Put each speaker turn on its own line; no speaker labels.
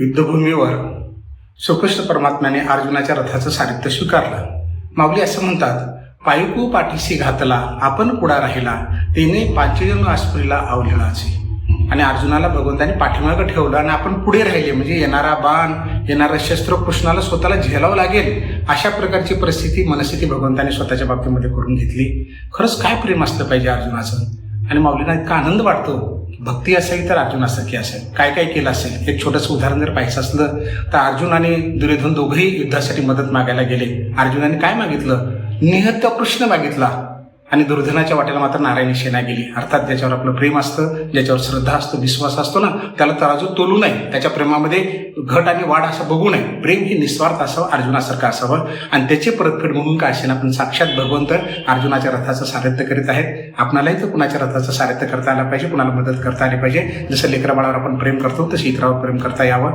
युद्धभूमीवर श्रीकृष्ण परमात्म्याने अर्जुनाच्या रथाचं सारित्य स्वीकारलं. माऊली असं म्हणतात पायकू पाठीशी घातला आपण कुडा राहिला तिने पाचजन आवलेला आवलेलाचे आणि अर्जुनाला भगवंताने पाठीमागं ठेवलं आणि आपण पुढे राहिले म्हणजे येणारा बाण येणारं शस्त्र कृष्णाला स्वतःला झेलावं लागेल अशा प्रकारची परिस्थिती मनस्थिती भगवंताने स्वतःच्या बाबतीमध्ये करून घेतली. खरंच काय प्रेम असलं पाहिजे अर्जुनाचं? आणि माऊलींना इतका आनंद वाटतो भक्ती असेल तर अर्जुनासारखी असेल. काय काय केलं असेल? एक छोटंसं उदाहरण जर पाहायचं असलं तर अर्जुन आणि दुर्योधन दोघंही युद्धासाठी मदत मागायला गेले. अर्जुनाने काय मागितलं? निहत्त कृष्ण मागितला. आणि दुर्धनाच्या वाट्याला मात्र नारायणी सेना गेली. अर्थात ज्याच्यावर आपलं प्रेम असतं ज्याच्यावर श्रद्धा असतो विश्वास असतो ना त्याला तराजू तोलू नये. त्याच्या प्रेमामध्ये घट आणि वाढ असं बघू नये. प्रेम हे निस्वार्थ असावं अर्जुनासारखं असावं. आणि त्याची परतफेड म्हणून काय असेल आपण साक्षात भगवंत अर्जुनाच्या रथाचं सारथ्य करीत आहेत. आपणालाही तर कुणाच्या रथाचं सारथ्य करता आलं पाहिजे कुणाला मदत करता आली पाहिजे. जसं लेकरा बाळावर आपण प्रेम करतो तसं इतरावर प्रेम करता यावं.